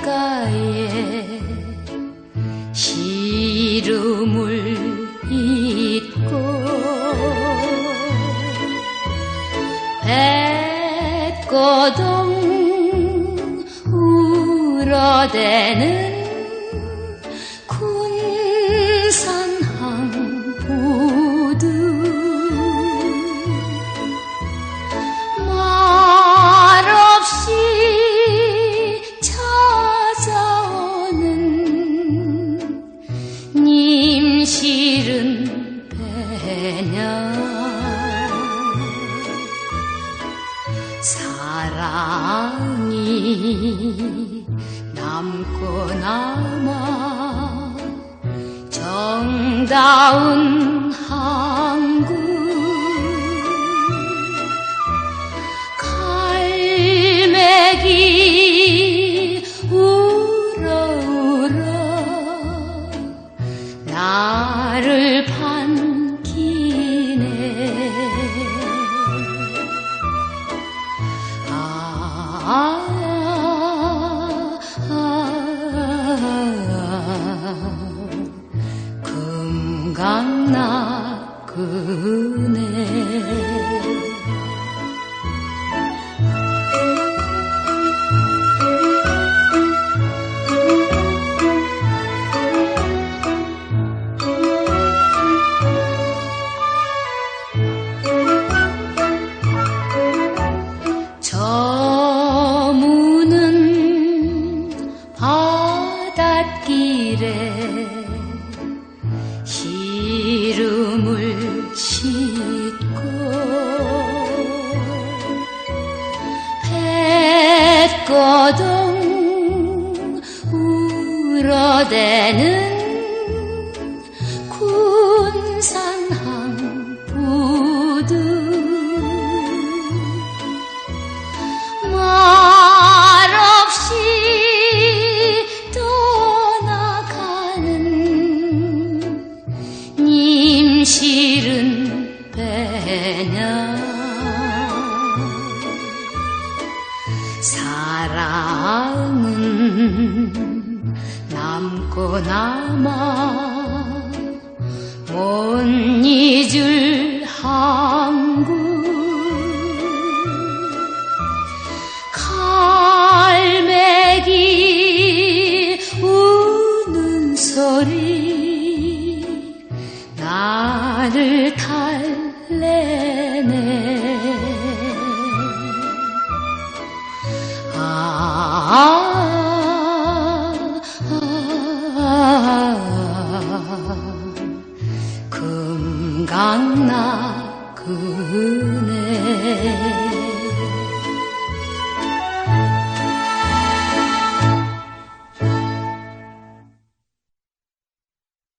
바닷가에 시름을 잊고 배꼬동 울어대는 실은 배냐? 사랑이 남고 남아 정다운 그네 백고동 울어대는 사랑은 남고 남아 못 잊을 한국 갈매기 우는 소리 나를 달래 금강나 그네